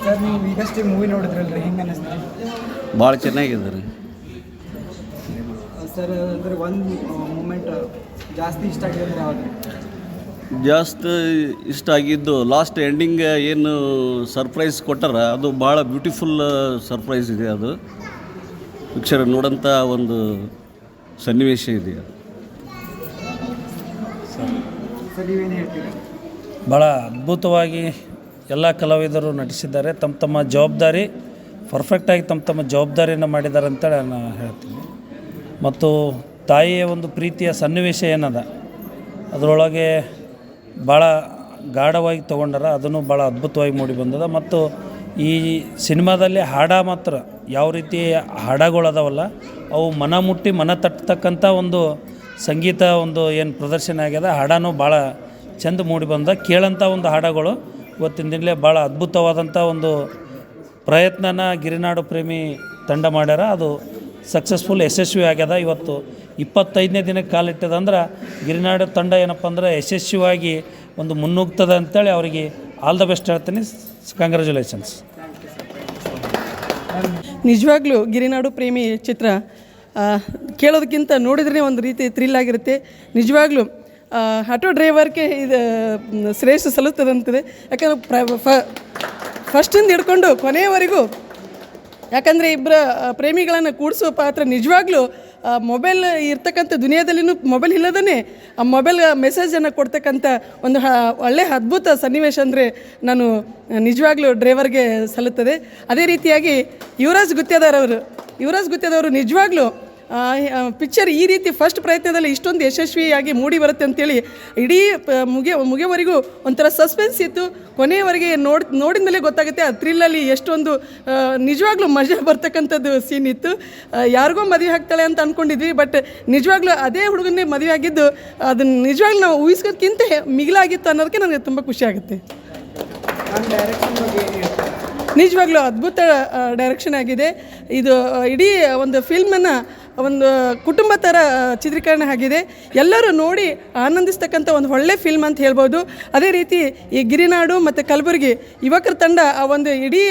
Sir ನೀವು ಈಗಷ್ಟೇ movie ನೋಡಿದ್ರಲ್ರಿ ಹೆಂಗೆ ಅನ್ನಿಸ್ತು ಭಾಳ ಚೆನ್ನಾಗಿದೆ ರೀ ಸರ್ ಅಂದರೆ ಒಂದು ಮೂಮೆಂಟ್ ಜಾಸ್ತಿ ಇಷ್ಟ ಆಗಿದೆ ಅಂದ್ರೆ ಯಾವುದು? ಜಾಸ್ತಿ ಇಷ್ಟ ಆಗಿದ್ದು ಲಾಸ್ಟ್ ಎಂಡಿಂಗ್ ಏನು ಸರ್ಪ್ರೈಸ್ ಕೊಟ್ಟಾರ ಅದು ಭಾಳ ಬ್ಯೂಟಿಫುಲ್ ಸರ್ಪ್ರೈಸ್ ಇದೆ ಅದು. ಪಿಕ್ಚರ್ ನೋಡೋಂಥ ಒಂದು ಸನ್ನಿವೇಶ ಇದೆ ಸರ್ ನೀವೇನು ಹೇಳ್ತೀರಾ? ಭಾಳ ಅದ್ಭುತವಾಗಿ ಎಲ್ಲ ಕಲಾವಿದರು ನಟಿಸಿದ್ದಾರೆ. ತಮ್ಮ ತಮ್ಮ ಜವಾಬ್ದಾರಿ ಪರ್ಫೆಕ್ಟಾಗಿ ತಮ್ಮ ತಮ್ಮ ಜವಾಬ್ದಾರಿಯನ್ನು ಮಾಡಿದ್ದಾರೆ ಅಂತೇಳಿ ನಾನು ಹೇಳ್ತೀನಿ. ಮತ್ತು ತಾಯಿಯ ಒಂದು ಪ್ರೀತಿಯ ಸನ್ನಿವೇಶ ಏನದ? ಅದರೊಳಗೆ ಭಾಳ ಗಾಢವಾಗಿ ತೊಗೊಂಡಾರ, ಅದನ್ನು ಭಾಳ ಅದ್ಭುತವಾಗಿ ಮೂಡಿ ಬಂದದ. ಮತ್ತು ಈ ಸಿನಿಮಾದಲ್ಲಿ ಹಾಡ ಮಾತ್ರ ಯಾವ ರೀತಿ ಹಾಡಗಳದಾವಲ್ಲ ಅವು ಮನ ಮುಟ್ಟಿ ಮನ ತಟ್ಟತಕ್ಕಂಥ ಒಂದು ಸಂಗೀತ ಒಂದು ಏನು ಪ್ರದರ್ಶನ ಆಗ್ಯದ, ಹಾಡನೂ ಭಾಳ ಚಂದ ಮೂಡಿ ಬಂದ ಕೇಳಂಥ ಒಂದು ಹಾಡಗಳು ಇವತ್ತಿನ ದಿನಲೇ ಭಾಳ ಅದ್ಭುತವಾದಂಥ ಒಂದು ಪ್ರಯತ್ನನ ಗಿರಿನಾಡು ಪ್ರೇಮಿ ತಂಡ ಮಾಡ್ಯಾರ. ಅದು ಸಕ್ಸಸ್ಫುಲ್ ಯಶಸ್ವಿ ಆಗ್ಯದ. ಇವತ್ತು ಇಪ್ಪತ್ತೈದನೇ ದಿನಕ್ಕೆ ಕಾಲಿಟ್ಟದಂದ್ರೆ ಗಿರಿನಾಡು ತಂಡ ಏನಪ್ಪ ಅಂದ್ರೆ ಯಶಸ್ವಿಯಾಗಿ ಒಂದು ಮುನ್ನುಗ್ತದೆ ಅಂತೇಳಿ ಅವರಿಗೆ ಆಲ್ ದ ಬೆಸ್ಟ್ ಹೇಳ್ತೀನಿ. ಕಂಗ್ರ್ಯಾಚುಲೇಷನ್ಸ್ ನಿಜವಾಗ್ಲೂ ಗಿರಿನಾಡು ಪ್ರೇಮಿ ಚಿತ್ರ ಕೇಳೋದಕ್ಕಿಂತ ನೋಡಿದ್ರೆ ಒಂದು ರೀತಿ ಥ್ರಿಲ್ ಆಗಿರುತ್ತೆ. ನಿಜವಾಗ್ಲೂ ಆಟೋ ಡ್ರೈವರ್ಗೆ ಇದು ಶ್ರೇಷ್ಠ ಸಲ್ಲುತ್ತದಂತಿದೆ ಯಾಕಂದ್ರೆ ಪ್ರ ಫಸ್ಟಿಂದ ಹಿಡ್ಕೊಂಡು ಕೊನೆಯವರೆಗೂ, ಯಾಕಂದರೆ ಇಬ್ಬರ ಪ್ರೇಮಿಗಳನ್ನು ಕೂಡಿಸುವ ಪಾತ್ರ ನಿಜವಾಗ್ಲೂ ಮೊಬೈಲ್ ಇರ್ತಕ್ಕಂಥ ದುನಿಯಾದಲ್ಲಿನೂ ಮೊಬೈಲ್ ಇಲ್ಲದೇ ಆ ಮೊಬೈಲ್ ಮೆಸೇಜನ್ನು ಕೊಡ್ತಕ್ಕಂಥ ಒಂದು ಒಳ್ಳೆಯ ಅದ್ಭುತ ಸನ್ನಿವೇಶ ಅಂದರೆ ನಾನು ನಿಜವಾಗ್ಲೂ ಡ್ರೈವರ್ಗೆ ಸಲ್ಲುತ್ತದೆ. ಅದೇ ರೀತಿಯಾಗಿ ಯುವರಾಜ್ ಗುತ್ತೇದಾರ್ ಯುವರಾಜ್ ಗುತ್ತೇದವರು ನಿಜವಾಗ್ಲೂ ಪಿಕ್ಚರ್ ಈ ರೀತಿ ಫಸ್ಟ್ ಪ್ರಯತ್ನದಲ್ಲಿ ಇಷ್ಟೊಂದು ಯಶಸ್ವಿಯಾಗಿ ಮೂಡಿ ಬರುತ್ತೆ ಅಂತೇಳಿ ಇಡೀ ಮುಗಿಯ ಮುಗೆವರೆಗೂ ಒಂಥರ ಸಸ್ಪೆನ್ಸ್ ಇತ್ತು. ಕೊನೆಯವರೆಗೆ ನೋಡಿ ನೋಡಿದ ಮೇಲೆ ಗೊತ್ತಾಗುತ್ತೆ ಆ ಥ್ರಿಲ್ಲಲ್ಲಿ ಎಷ್ಟೊಂದು ನಿಜವಾಗ್ಲೂ ಮಜಾ ಬರ್ತಕ್ಕಂಥದ್ದು ಸೀನ್ ಇತ್ತು. ಯಾರಿಗೋ ಮದುವೆ ಹಾಕ್ತಾಳೆ ಅಂತ ಅಂದ್ಕೊಂಡಿದ್ವಿ ಬಟ್ ನಿಜವಾಗ್ಲೂ ಅದೇ ಹುಡುಗನೇ ಮದುವೆ ಆಗಿದ್ದು ಅದನ್ನು ನಿಜವಾಗ್ಲೂ ನಾವು ಊಹಿಸೋದಕ್ಕಿಂತ ಮಿಗಿಲಾಗಿತ್ತು ಅನ್ನೋದಕ್ಕೆ ನನಗೆ ತುಂಬ ಖುಷಿ ಆಗುತ್ತೆ. ನಿಜವಾಗ್ಲೂ ಅದ್ಭುತ ಡೈರೆಕ್ಷನ್ ಆಗಿದೆ. ಇದು ಇಡೀ ಒಂದು ಫಿಲ್ಮನ್ನು ಒಂದು ಕುಟುಂಬ ಥರ ಚಿತ್ರೀಕರಣ ಆಗಿದೆ. ಎಲ್ಲರೂ ನೋಡಿ ಆನಂದಿಸ್ತಕ್ಕಂಥ ಒಂದು ಒಳ್ಳೆ ಫಿಲ್ಮ್ ಅಂತ ಹೇಳ್ಬೋದು. ಅದೇ ರೀತಿ ಈ ಗಿರಿನಾಡು ಮತ್ತು ಕಲಬುರಗಿ ಯುವಕರ ತಂಡ ಆ ಒಂದು ಇಡೀ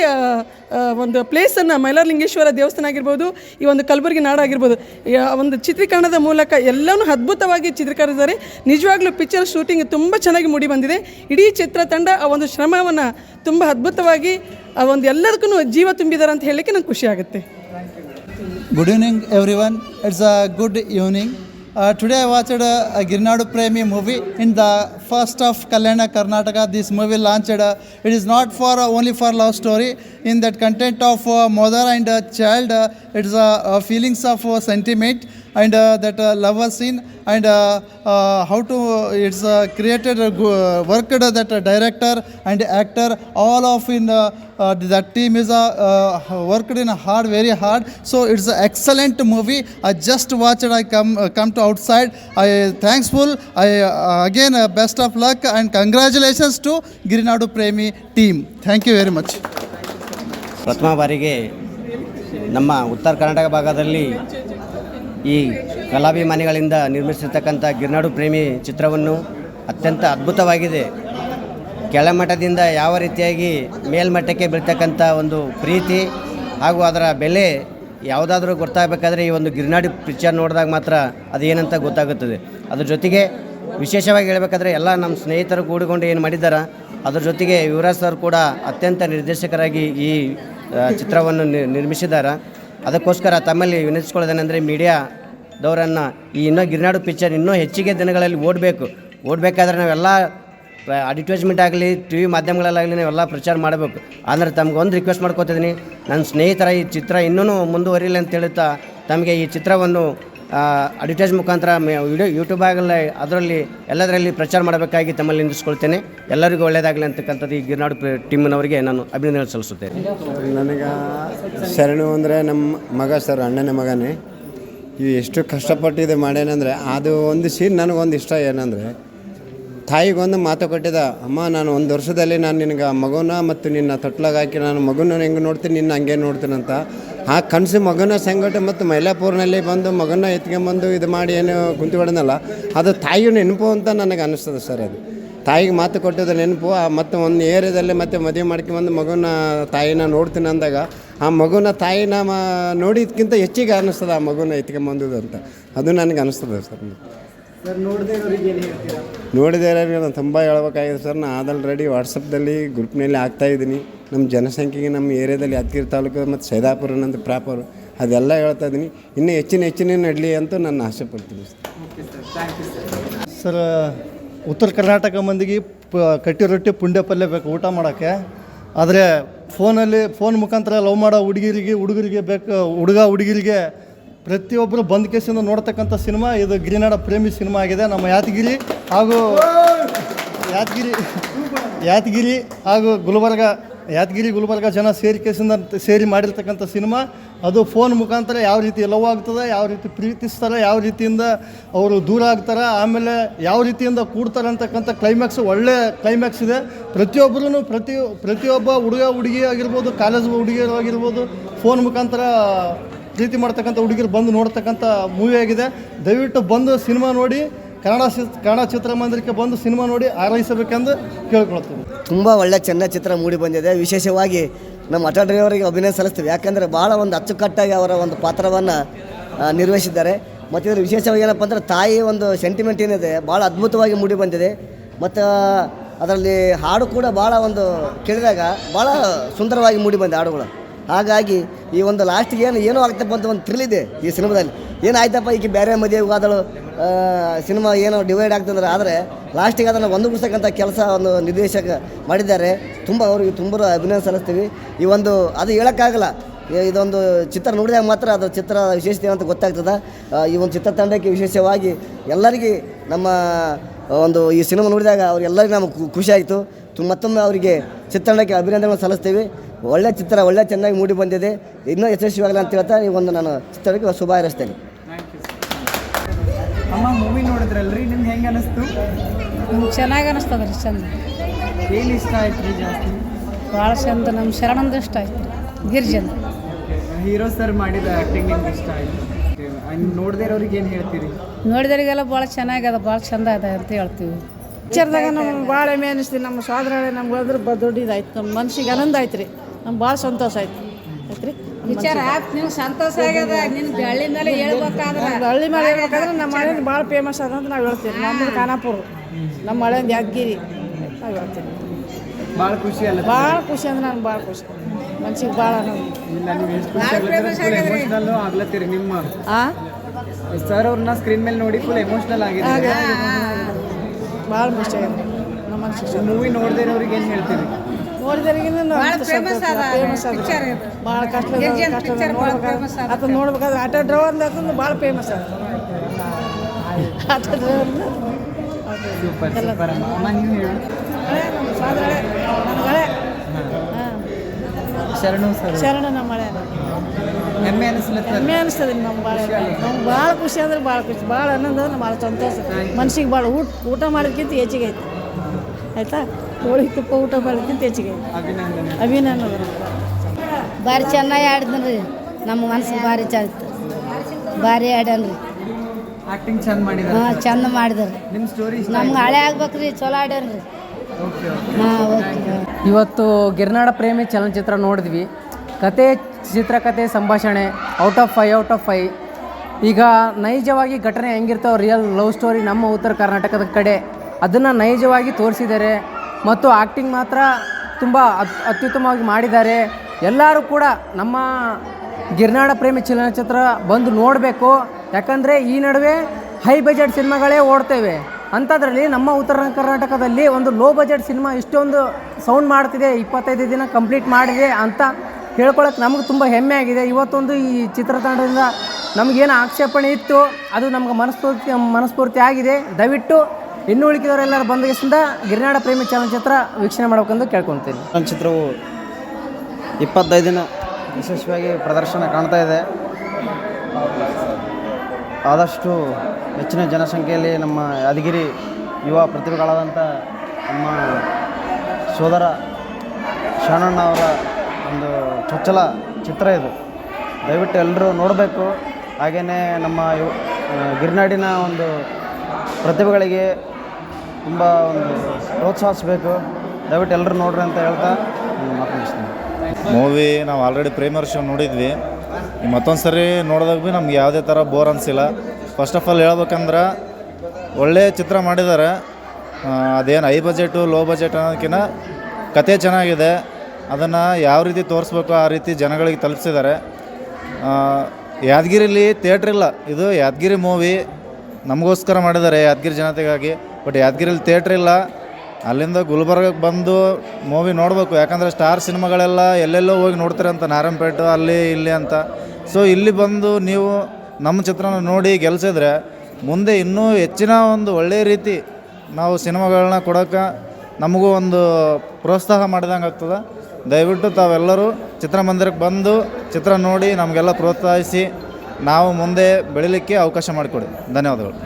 ಒಂದು ಪ್ಲೇಸನ್ನು ಮೈಲಾರಲಿಂಗೇಶ್ವರ ದೇವಸ್ಥಾನ ಆಗಿರ್ಬೋದು, ಈ ಒಂದು ಕಲಬುರಗಿ ನಾಡಾಗಿರ್ಬೋದು ಒಂದು ಚಿತ್ರೀಕರಣದ ಮೂಲಕ ಎಲ್ಲವೂ ಅದ್ಭುತವಾಗಿ ಚಿತ್ರೀಕರಿಸಿದ್ದಾರೆ. ನಿಜವಾಗ್ಲೂ ಪಿಕ್ಚರ್ ಶೂಟಿಂಗ್ ತುಂಬ ಚೆನ್ನಾಗಿ ಮೂಡಿ ಬಂದಿದೆ. ಇಡೀ ಚಿತ್ರತಂಡ ಆ ಒಂದು ಶ್ರಮವನ್ನು ತುಂಬ ಅದ್ಭುತವಾಗಿ, ಆ ಒಂದು ಎಲ್ಲದಕ್ಕೂ ಜೀವ ತುಂಬಿದ್ದಾರೆ ಅಂತ ಹೇಳಲಿಕ್ಕೆ ನಂಗೆ ಖುಷಿ ಆಗುತ್ತೆ. Good evening, everyone. It's a good evening. Uh, today I watched a, a Girnadu Premi movie in the first of Kalyana, Karnataka. This movie launched. Uh, it is not for uh, only for love story. In that content of uh, mother and uh, child, uh, it's uh, uh, feelings of uh, sentiment and uh, that uh, lover scene and uh, uh, how to it's uh, created uh, uh, worked uh, that uh, director and actor all of in uh, uh, that team is uh, uh, worked in hard very hard so it's an excellent movie i just watched i come uh, come to outside i thankful i uh, again uh, best of luck and congratulations to girinadu premi team thank you very much ಪ್ರಥಮ ಬಾರಿಗೆ ನಮ್ಮ ಉತ್ತರ ಕರ್ನಾಟಕ ಭಾಗದಲ್ಲಿ ಈ ಕಲಾಭಿಮಾನಿಗಳಿಂದ ನಿರ್ಮಿಸಿರ್ತಕ್ಕಂಥ ಗಿರ್ನಾಡು ಪ್ರೇಮಿ ಚಿತ್ರವನ್ನು ಅತ್ಯಂತ ಅದ್ಭುತವಾಗಿದೆ. ಕೆಳಮಟ್ಟದಿಂದ ಯಾವ ರೀತಿಯಾಗಿ ಮೇಲ್ಮಟ್ಟಕ್ಕೆ ಬೀಳ್ತಕ್ಕಂಥ ಒಂದು ಪ್ರೀತಿ ಹಾಗೂ ಅದರ ಬೆಲೆ ಯಾವುದಾದ್ರೂ ಗೊತ್ತಾಗಬೇಕಾದ್ರೆ ಈ ಒಂದು ಗಿರ್ನಾಡಿ ಪಿಕ್ಚರ್ ನೋಡಿದಾಗ ಮಾತ್ರ ಅದು ಏನಂತ ಗೊತ್ತಾಗುತ್ತದೆ. ಅದ್ರ ಜೊತೆಗೆ ವಿಶೇಷವಾಗಿ ಹೇಳಬೇಕಾದ್ರೆ ಎಲ್ಲ ನಮ್ಮ ಸ್ನೇಹಿತರು ಕೂಡಿಕೊಂಡು ಏನು ಮಾಡಿದ್ದಾರೆ, ಅದ್ರ ಜೊತೆಗೆ ಯುವರಾಜ್ ಸರ್ ಕೂಡ ಅತ್ಯಂತ ನಿರ್ದೇಶಕರಾಗಿ ಈ ಚಿತ್ರವನ್ನು ನಿರ್ಮಿಸಿದ್ದಾರೆ. ಅದಕ್ಕೋಸ್ಕರ ತಮ್ಮಲ್ಲಿ ವಿನಂತಿಸ್ಕೊಳ್ಳೋದೇನೆಂದರೆ ಮೀಡಿಯಾದವರನ್ನು ಈ ಇನ್ನೂ ಗಿರ್ನಾಡು ಪಿಕ್ಚರ್ ಇನ್ನೂ ಹೆಚ್ಚಿಗೆ ದಿನಗಳಲ್ಲಿ ಓಡಬೇಕು. ಓಡಬೇಕಾದ್ರೆ ನಾವೆಲ್ಲ ಅಡ್ವರ್ಟೈಸ್ಮೆಂಟ್ ಆಗಲಿ ಟಿ ವಿ ಮಾಧ್ಯಮಗಳಲ್ಲಾಗಲಿ ನಾವೆಲ್ಲ ಪ್ರಚಾರ ಮಾಡಬೇಕು. ಆದರೆ ತಮ್ಗೆ ಒಂದು ರಿಕ್ವೆಸ್ಟ್ ಮಾಡ್ಕೋತಿದ್ದೀನಿ. ನನ್ನ ಸ್ನೇಹಿತರ ಈ ಚಿತ್ರ ಇನ್ನೂ ಮುಂದುವರಿಲಿ ಅಂತ ಹೇಳುತ್ತಾ, ತಮಗೆ ಈ ಚಿತ್ರವನ್ನು ಅಡ್ವರ್ಟೈಸ್ ಮುಖಾಂತರ ವಿಡಿಯೋ ಯೂಟ್ಯೂಬ್ ಆಗಲ್ಲ ಅದರಲ್ಲಿ ಎಲ್ಲದರಲ್ಲಿ ಪ್ರಚಾರ ಮಾಡಬೇಕಾಗಿ ತಮ್ಮಲ್ಲಿ ನಿಂದಿಸ್ಕೊಳ್ತೇನೆ. ಎಲ್ಲರಿಗೂ ಒಳ್ಳೆಯದಾಗಲಿ ಅಂತಕ್ಕಂಥದ್ದು ಈ ಗಿರ್ನಾಡು ಟೀಮ್ನವರಿಗೆ ನಾನು ಅಭಿನಂದನೆ ಸಲ್ಲಿಸುತ್ತೇನೆ. ನನಗೆ ಶರಣು ಅಂದರೆ ನಮ್ಮ ಮಗ ಸರ್, ಅಣ್ಣನ ಮಗನೇ. ಇವು ಎಷ್ಟು ಇದು ಮಾಡ್ಯಾನಂದರೆ ಅದು ಒಂದು ಸೀನ್ ನನಗೊಂದು ಇಷ್ಟ ಏನಂದರೆ, ತಾಯಿಗೊಂದು ಮಾತು ಕೊಟ್ಟಿದ ಅಮ್ಮ, ನಾನು ಒಂದು ವರ್ಷದಲ್ಲಿ ನಾನು ನಿನಗೆ ಮಗುನ ಮತ್ತು ನಿನ್ನ ತೊಟ್ಲಾಗ ಹಾಕಿ, ನಾನು ಮಗುನ ಹೆಂಗೆ ನೋಡ್ತೀನಿ, ನಿನ್ನ ಹಂಗೆ ನೋಡ್ತೀನಂತ ಆ ಕನಸು ಮಗನ ಸಂಗಟ ಮತ್ತು ಮೈಲಾಪುರ್ನಲ್ಲಿ ಬಂದು ಮಗನ ಎತ್ಕೊಂಬಂದು ಇದು ಮಾಡಿ ಏನು ಕುಂತಿಬಿಡೋದಲ್ಲ ಅದು ತಾಯಿಯ ನೆನಪು ಅಂತ ನನಗೆ ಅನ್ನಿಸ್ತದೆ ಸರ್ ಅದು. ತಾಯಿಗೆ ಮಾತು ಕೊಟ್ಟಿದ್ದ ನೆನಪು, ಆ ಮತ್ತು ಒಂದು ಏರಿಯಾದಲ್ಲಿ ಮತ್ತೆ ಮದುವೆ ಮಾಡ್ಕೊಂಬಂದು ಮಗುನ ತಾಯಿನ ನೋಡ್ತೀನಿ ಅಂದಾಗ, ಆ ಮಗುನ ತಾಯಿನ ಮಾ, ನೋಡಿದ್ಕಿಂತ ಹೆಚ್ಚಿಗೆ ಅನ್ನಿಸ್ತದೆ ಆ ಮಗುನ ಎತ್ಕೊಂಬಂದದ್ದು ಅಂತ. ಅದು ನನಗೆ ಅನ್ನಿಸ್ತದೆ ಸರ್ ಸರ್ ನೋಡದೇ ಇರೋರಿಗೆ ಏನು ಹೇಳ್ತೀರಾ? ನೋಡಿದರೆ ನಾನು ತುಂಬ ಹೇಳ್ಬೇಕಾಗಿದೆ ಸರ್. ನಾನು ಆದಲ್ ರೆಡಿ ವಾಟ್ಸಪ್ದಲ್ಲಿ ಗ್ರೂಪ್ನಲ್ಲಿ ಹಾಕ್ತಾಯಿದ್ದೀನಿ ನಮ್ಮ ಜನಸಂಖ್ಯೆಗೆ ನಮ್ಮ ಏರಿಯಾದಲ್ಲಿ ಯಾದಗಿರಿ ತಾಲೂಕು ಮತ್ತು ಸೈದಾಪುರ ನಂದು ಪ್ರಾಪರ್ ಅದೆಲ್ಲ ಹೇಳ್ತಾ ಇದ್ದೀನಿ. ಇನ್ನೂ ಹೆಚ್ಚಿನ ಹೆಚ್ಚಿನ ನಡಲಿ ಅಂತ ನಾನು ಆಸೆ ಪಡ್ತೀನಿ sir. Okay sir thank you sir. Sir Uttara Karnataka ಮಂದಿಗೆ ಪ ಕಟ್ಟಿ ರೊಟ್ಟಿ ಪುಂಡೆ ಪಲ್ಯ ಬೇಕು ಊಟ ಮಾಡೋಕ್ಕೆ. ಆದರೆ ಫೋನಲ್ಲಿ ಫೋನ್ ಮುಖಾಂತರ ಲವ್ ಮಾಡೋ ಹುಡುಗಿರಿಗೆ ಹುಡುಗರಿಗೆ ಬೇಕು ಹುಡುಗ ಹುಡುಗಿರಿಗೆ ಪ್ರತಿಯೊಬ್ಬರು ಬಂದ್ ಕೇಸಿಂದ ನೋಡ್ತಕ್ಕಂಥ ಸಿನಿಮಾ, ಇದು ಗಿರಿನಾಡ ಪ್ರೇಮಿ ಸಿನಿಮಾ ಆಗಿದೆ. ನಮ್ಮ ಯಾದಗಿರಿ ಹಾಗೂ ಯಾದಗಿರಿ ಯಾದಗಿರಿ ಹಾಗೂ ಗುಲ್ಬರ್ಗ, ಯಾದಗಿರಿ, ಗುಲ್ಬರ್ಗ ಜನ ಸೇರಿ ಕೇಸಿಂದ ಸೇರಿ ಮಾಡಿರ್ತಕ್ಕಂಥ ಸಿನಿಮಾ. ಅದು ಫೋನ್ ಮುಖಾಂತರ ಯಾವ ರೀತಿ ಲವ್ ಆಗ್ತದೆ, ಯಾವ ರೀತಿ ಪ್ರೀತಿಸ್ತಾರೆ, ಯಾವ ರೀತಿಯಿಂದ ಅವರು ದೂರ ಆಗ್ತಾರೆ, ಆಮೇಲೆ ಯಾವ ರೀತಿಯಿಂದ ಕೂಡ್ತಾರೆ ಅಂತಕ್ಕಂಥ ಕ್ಲೈಮ್ಯಾಕ್ಸ್ ಒಳ್ಳೆ ಕ್ಲೈಮ್ಯಾಕ್ಸ್ ಇದೆ. ಪ್ರತಿಯೊಬ್ಬರೂ ಪ್ರತಿ, ಪ್ರತಿಯೊಬ್ಬ ಹುಡುಗ ಹುಡುಗಿ ಆಗಿರ್ಬೋದು ಕಾಲೇಜ್ ಹುಡುಗಿಯರು ಆಗಿರ್ಬೋದು ಫೋನ್ ಮುಖಾಂತರ ಪ್ರೀತಿ ಮಾಡ್ತಕ್ಕಂಥ ಹುಡುಗಿರು ಬಂದು ನೋಡ್ತಕ್ಕಂಥ ಮೂವಿ ಆಗಿದೆ. ದಯವಿಟ್ಟು ಬಂದು ಸಿನಿಮಾ ನೋಡಿ, ಕನ್ನಡ ಕನ್ನಡ ಚಿತ್ರಮಂದಿರಕ್ಕೆ ಬಂದು ಸಿನಿಮಾ ನೋಡಿ ಆರೈಸಬೇಕೆಂದು ಕೇಳ್ಕೊಳ್ತೀವಿ ತುಂಬ ಒಳ್ಳೆ ಚೆನ್ನ ಚಿತ್ರ ಮೂಡಿ ಬಂದಿದೆ. ವಿಶೇಷವಾಗಿ ನಮ್ಮ ಅಟ ಡ್ರೈವರಿಗೆ ಅಭಿನಯ ಸಲ್ಲಿಸ್ತೀವಿ. ಯಾಕಂದರೆ ಭಾಳ ಒಂದು ಅಚ್ಚುಕಟ್ಟಾಗಿ ಅವರ ಒಂದು ಪಾತ್ರವನ್ನು ನಿರ್ವಹಿಸಿದ್ದಾರೆ. ಮತ್ತು ಇದರ ವಿಶೇಷವಾಗಿ ಏನಪ್ಪ ಅಂದರೆ ತಾಯಿ ಒಂದು ಸೆಂಟಿಮೆಂಟ್ ಏನಿದೆ ಭಾಳ ಅದ್ಭುತವಾಗಿ ಮೂಡಿ ಬಂದಿದೆ. ಮತ್ತು ಅದರಲ್ಲಿ ಹಾಡು ಕೂಡ ಭಾಳ ಒಂದು ಕೇಳಿದಾಗ ಭಾಳ ಸುಂದರವಾಗಿ ಮೂಡಿ ಬಂದಿದೆ ಹಾಡುಗಳು. ಹಾಗಾಗಿ ಈ ಒಂದು ಲಾಸ್ಟಿಗೆ ಏನು ಏನೋ ಆಗ್ತಪ್ಪ ಅಂತ ಒಂದು ಥ್ರಿಲ್ ಇದೆ ಈ ಸಿನಿಮಾದಲ್ಲಿ. ಏನಾಯ್ತಪ್ಪ ಈಗ ಬೇರೆ ಮದುವೆ ಆದಳು. ಸಿನಿಮಾ ಏನೋ ಡಿವೈಡ್ ಆಗ್ತಂದ್ರೆ ಆದರೆ ಲಾಸ್ಟಿಗೆ ಅದನ್ನು ಒಂದುಗೂಡಿಸ್ತಕ್ಕಂಥ ಕೆಲಸ ಒಂದು ನಿರ್ದೇಶಕ ಮಾಡಿದ್ದಾರೆ. ತುಂಬ ಅವ್ರಿಗೆ ತುಂಬ ಅಭಿನಯ ಸಲ್ಲಿಸ್ತೀವಿ. ಈ ಒಂದು ಅದು ಹೇಳೋಕ್ಕಾಗಲ್ಲ. ಇದೊಂದು ಚಿತ್ರ ನೋಡಿದಾಗ ಮಾತ್ರ ಅದು ಚಿತ್ರ ವಿಶೇಷತೆ ಅಂತ ಗೊತ್ತಾಗ್ತದೆ. ಈ ಒಂದು ಚಿತ್ರತಂಡಕ್ಕೆ ವಿಶೇಷವಾಗಿ ಎಲ್ಲರಿಗೆ ನಮ್ಮ ಒಂದು ಈ ಸಿನಿಮಾ ನೋಡಿದಾಗ ಅವ್ರಿಗೆಲ್ಲರಿಗೂ ನಮಗೆ ಖುಷಿಯಾಯಿತು ಮತ್ತೊಮ್ಮೆ ಅವರಿಗೆ ಚಿತ್ರಣಕ್ಕೆ ಅಭಿನಂದನೆ ಸಲ್ಲಿಸ್ತೀವಿ. ಒಳ್ಳೆ ಚಿತ್ರ ಒಳ್ಳೆ ಚೆನ್ನಾಗಿ ಮೂಡಿ ಬಂದಿದೆ. ಇನ್ನೂ ಯಶಸ್ವಿಯಾಗಲ್ಲ ಅಂತ ಹೇಳ್ತಾ ಈ ಒಂದು ನಾನು ಚಿತ್ರಕ್ಕೆ ಶುಭ ಹಾರೈಸ್ತೇನೆ. ಥ್ಯಾಂಕ್ ಯು ಅಮ್ಮ ಮೂವಿ ನೋಡಿದ್ರಲ್ರಿ? ನಿಮ್ಗೆ ಹೆಂಗೆ ಅನಿಸ್ತು? ನಮ್ಗೆ ಚೆನ್ನಾಗಿ ಅನಿಸ್ತದ್ರಿ ಚಂದ. ಏನು ಇಷ್ಟ ಆಯ್ತು ರೀ ಜಾಸ್ತಿ? ಭಾಳ ಚಂದ ನಮ್ಮ ಶರಣಂದು ಇಷ್ಟ ಆಯ್ತು ರೀ ಗಿರಿಜನ್. ಹೀರೋ ಸರ್ ಮಾಡಿದ ಆ್ಯಕ್ಟಿಂಗ್ ನಿಮ್ಗೆ ಇಷ್ಟ ಆಯ್ತು? ನೋಡಿದಿರೋರಿಗೆ ಏನು ಹೇಳ್ತೀರಿ? ನೋಡಿದವರಿಗೆಲ್ಲ ಭಾಳ ಚೆನ್ನಾಗದ ಭಾಳ ಚಂದ ಅದ ಅಂತ ಹೇಳ್ತೀವಿ. ಪಿಕ್ಚರ್ದಾಗ ನಮ್ಗೆ ಭಾಳ ಹೆಮ್ಮೆ ಅನಿಸ್ತೀವಿ ನಮ್ಮ ಸ್ವಾದ್ರಾಳೆ ನಮ್ಗೆ ಹೋದ್ರೆ ಬ ದೊಡ್ಡದಾಯ್ತು ನಮ್ಮ ಮನ್ಸಿಗೆ ಆನಂದ ಆಯ್ತು ರೀ. ನಮ್ಗೆ ಭಾಳ ಸಂತೋಷ ಆಯ್ತು. ಆಯ್ತು ರೀ ವಿಚಾರ ನಿಮ್ಗೆ ಸಂತೋಷ ಆಗ್ಯದ ನಿನ್ನ ಹಳ್ಳಿ ಮೇಲೆ ಹೇಳ್ಬೇಕಾದ್ರೆ? ಹಳ್ಳಿ ಮೇಲೆ ಹೇಳ್ಬೇಕಾದ್ರೆ ನಮ್ಮ ಹಳ್ಳಿಯಿಂದ ಭಾಳ ಫೇಮಸ್ ಅದ ಅಂತ ನಾವು ಹೇಳ್ತೀವಿ. ನಮ್ಮದು ಖಾನಾಪುರ. ನಮ್ಮ ಹಳ್ಳಿಯಿಂದ ಯಾದಗಿರಿ. ನಾವು ಹೇಳ್ತೀವಿ. ಭಾಳ ಖುಷಿ ಅಲ್ಲ ಭಾಳ ಖುಷಿ ಅಂದ್ರೆ ನನಗೆ ಭಾಳ ಖುಷಿ. ಮನ್ಸಿಗೆ ಭಾಳ ಆಗ್ಲತ್ತೀರಿ ನಿಮ್ಮ. ಸರ್ ಅವ್ರನ್ನ ಸ್ಕ್ರೀನ್ ಮೇಲೆ ನೋಡಿ ಫುಲ್ ಎಮೋಷನಲ್ ಆಗಿದೆ ಭಾಳ ಖುಷಿ ಆಗಿದೆ ನಮ್ಮ ಮೂವಿ ನೋಡದೇ ಅವ್ರಿಗೆ ಏನು ಹೇಳ್ತೀರಿ? ನೋಡಿದವರಿಗಿಂತ ಫೇಮಸ್ ಅದ ಭಾಳ ಕಷ್ಟ ನೋಡ್ಬೇಕಾದ್ರೆ ಆಟೋ ಡ್ರೈವರ್ ಭಾಳ ಫೇಮಸ್ ಅದ ಆಟೋ ಡ್ರೈವರ್ ಸೂಪರ್ ಸೂಪರ್ ಅಮ್ಮ. ಅಮ್ಮ ನೀವು ಹೇಳಿ. ನಮ್ಮ ಸಾಧಾರಣ ನನ್ನ ಹಳೆ. ಶರಣು ನಮ್ಮ ಹಳೆ. ಹೆಮ್ಮೆ ಅನಿಸ್ಲತ್ತ. ಹೆಮ್ಮೆ ಅನಿಸ್ತದೆ ನಮ್ಮ ಭಾಳ ನಮ್ಗೆ ಭಾಳ ಖುಷಿ ಅಂದ್ರೆ ಭಾಳ ಖುಷಿ. ಭಾಳ ಆನಂದ ಅಂದ್ರೆ ಭಾಳ ಸಂತೋಷ. ಮನ್ಸಿಗೆ ಭಾಳ ಊಟ ಊಟ ಮಾಡೋದಕ್ಕಿಂತ ಹೆಚ್ಚಿಗೆ ಐತಿ ಆಯಿತಾ? ಹೋಳಿ ತುಪ್ಪ ಊಟ ಮಾಡೋದಕ್ಕಿಂತ ಹೆಚ್ಚಿಗೆ ಅಭಿನಂದನೆ. ಭಾರಿ ಚೆನ್ನಾಗಿ ಆಡಿದ್ರಿ ನಮ್ಮ ಮನಸ್ಸು ಭಾರಿ ಚಾಯ್ತು ಭಾರಿ ಆಡ್ಯಾನ್ರಿ. ಆಕ್ಟಿಂಗ್ ಚಂದ ಮಾಡಿ ಹಾಂ ಚಂದ ಮಾಡಿದ್ರಿ. ನಿಮ್ಮ ಸ್ಟೋರಿ ನಮ್ಗೆ ಹಳೆ ಆಗ್ಬೇಕ್ರಿ ಚಲೋ ಆಡ್ಯಾನ್ರಿ. ಓಕೆ ಓಕೆ ಹಾಂ ಓಕೆ ಇವತ್ತು ಗಿರ್ನಾಡ ಪ್ರೇಮಿ ಚಲನಚಿತ್ರ ನೋಡಿದ್ವಿ. ಕತೆ ಚಿತ್ರಕತೆ ಸಂಭಾಷಣೆ out of five out of five ಈಗ ನೈಜವಾಗಿ ಘಟನೆ ಹೆಂಗಿರ್ತಾವೆ ರಿಯಲ್ ಲವ್ ಸ್ಟೋರಿ ನಮ್ಮ ಉತ್ತರ ಕರ್ನಾಟಕದ ಕಡೆ. ಅದನ್ನು ನೈಜವಾಗಿ ತೋರಿಸಿದ್ದಾರೆ ಮತ್ತು ಆ್ಯಕ್ಟಿಂಗ್ ಮಾತ್ರ ತುಂಬ ಅತ್ ಅತ್ಯುತ್ತಮವಾಗಿ ಮಾಡಿದ್ದಾರೆ. ಎಲ್ಲರೂ ಕೂಡ ನಮ್ಮ ಗಿರ್ನಾಡ ಪ್ರೇಮಿ ಚಲನಚಿತ್ರ ಬಂದು ನೋಡಬೇಕು. ಯಾಕಂದರೆ ಈ ನಡುವೆ ಹೈ ಬಜೆಟ್ ಸಿನಿಮಾಗಳೇ ಓಡ್ತೇವೆ. ಅಂಥದ್ರಲ್ಲಿ ನಮ್ಮ ಉತ್ತರ ಕರ್ನಾಟಕದಲ್ಲಿ ಒಂದು ಲೋ ಬಜೆಟ್ ಸಿನಿಮಾ ಇಷ್ಟೊಂದು ಸೌಂಡ್ ಮಾಡ್ತಿದೆ. ಇಪ್ಪತ್ತೈದು ದಿನ ಕಂಪ್ಲೀಟ್ ಮಾಡಿದೆ ಅಂತ ಹೇಳ್ಕೊಳಕ್ಕೆ ನಮಗೆ ತುಂಬ ಹೆಮ್ಮೆ ಆಗಿದೆ. ಇವತ್ತೊಂದು ಈ ಚಿತ್ರತಂಡದಿಂದ ನಮಗೇನು ಆಕ್ಷೇಪಣೆ ಇತ್ತು, ಅದು ನಮ್ಗೆ ಮನಸ್ಫೂರ್ತಿ ಮನಸ್ಫೂರ್ತಿ ಆಗಿದೆ. ದಯವಿಟ್ಟು ಇನ್ನು ಉಳಿಕಿದವರೆಲ್ಲರೂ ಬಂದಗಿಸಿಂದ ಗಿರಿನಾಡ ಪ್ರೇಮಿ ಚಲನಚಿತ್ರ ವೀಕ್ಷಣೆ ಮಾಡಬೇಕೆಂದು ಕೇಳ್ಕೊತೀನಿ ಚಲನಚಿತ್ರವು ಇಪ್ಪತ್ತೈದು ದಿನ ಯಶಸ್ವಿಯಾಗಿ ಪ್ರದರ್ಶನ ಕಾಣ್ತಾ ಇದೆ. ಆದಷ್ಟು ಹೆಚ್ಚಿನ ಜನಸಂಖ್ಯೆಯಲ್ಲಿ ನಮ್ಮ ಯಾದಗಿರಿ ಯುವ ಪ್ರತಿಭೆಗಳಾದಂಥ ನಮ್ಮ ಸೋದರ ಶರಣಣ್ಣ ಅವರ ಒಂದು ಚೊಚ್ಚಲ ಚಿತ್ರ ಇದು. ದಯವಿಟ್ಟು ಎಲ್ಲರೂ ನೋಡಬೇಕು. ಹಾಗೆಯೇ ನಮ್ಮ ಗಿರ್ನಾಡಿನ ಒಂದು ಪ್ರತಿಭೆಗಳಿಗೆ ತುಂಬ ಒಂದು ಪ್ರೋತ್ಸಾಹಿಸಬೇಕು. ದಯವಿಟ್ಟು ಎಲ್ಲರೂ ನೋಡ್ರಿ ಅಂತ ಹೇಳ್ತಾ ಮಾತಾಡಿಸ್ತೀನಿ ಮಾತು ಮುಗಿಸ್ತೀನಿ ಮೂವಿ ನಾವು ಆಲ್ರೆಡಿ ಪ್ರೀಮಿಯರ್ ಶೋ ನೋಡಿದ್ವಿ. ಮತ್ತೊಂದು ಸರಿ ನೋಡಿದಾಗ ಭೀ ನಮ್ಗೆ ಯಾವುದೇ ಥರ ಬೋರ್ ಅನಿಸಿಲ್ಲ. ಫಸ್ಟ್ ಆಫ್ ಆಲ್ ಹೇಳ್ಬೇಕಂದ್ರೆ ಒಳ್ಳೆಯ ಚಿತ್ರ ಮಾಡಿದ್ದಾರೆ ಅದೇನು ಹೈ ಬಜೆಟು ಲೋ ಬಜೆಟ್ ಅನ್ನೋದಕ್ಕಿಂತ ಕತೆ ಚೆನ್ನಾಗಿದೆ. ಅದನ್ನು ಯಾವ ರೀತಿ ತೋರಿಸ್ಬೇಕು ಆ ರೀತಿ ಜನಗಳಿಗೆ ತಲುಪಿಸಿದ್ದಾರೆ. ಯಾದಗಿರಿಲಿ ಥಿಯೇಟ್ರ್ ಇಲ್ಲ. ಇದು ಯಾದಗಿರಿ ಮೂವಿ ನಮಗೋಸ್ಕರ ಮಾಡಿದ್ದಾರೆ ಯಾದಗಿರಿ ಜನತೆಗಾಗಿ. ಬಟ್ ಯಾದಗಿರಿಲಿ ಥಿಯೇಟ್ರ್ ಇಲ್ಲ. ಅಲ್ಲಿಂದ ಗುಲ್ಬರ್ಗಕ್ಕೆ ಬಂದು ಮೂವಿ ನೋಡಬೇಕು. ಯಾಕಂದರೆ ಸ್ಟಾರ್ ಸಿನಿಮಾಗಳೆಲ್ಲ ಎಲ್ಲೆಲ್ಲೋ ಹೋಗಿ ನೋಡ್ತಾರೆ ಅಂತ, ನಾರಾಯಣಪೇಟೆ, ಅಲ್ಲಿ, ಇಲ್ಲಿ ಅಂತ. ಸೊ ಇಲ್ಲಿ ಬಂದು ನೀವು ನಮ್ಮ ಚಿತ್ರನ ನೋಡಿ ಗೆಲ್ಸಿದ್ರೆ ಮುಂದೆ ಇನ್ನೂ ಹೆಚ್ಚಿನ ಒಂದು ಒಳ್ಳೆಯ ರೀತಿ ನಾವು ಸಿನಿಮಾಗಳನ್ನ ಕೊಡೋಕೆ ನಮಗೂ ಒಂದು ಪ್ರೋತ್ಸಾಹ ಮಾಡಿದಂಗೆ ಆಗ್ತದೆ. ದಯವಿಟ್ಟು ತಾವೆಲ್ಲರೂ ಚಿತ್ರಮಂದಿರಕ್ಕೆ ಬಂದು ಚಿತ್ರ ನೋಡಿ ನಮಗೆಲ್ಲ ಪ್ರೋತ್ಸಾಹಿಸಿ ನಾವು ಮುಂದೆ ಬೆಳಿಲಿಕ್ಕೆ ಅವಕಾಶ ಮಾಡಿಕೊಡಿ. ಧನ್ಯವಾದಗಳು.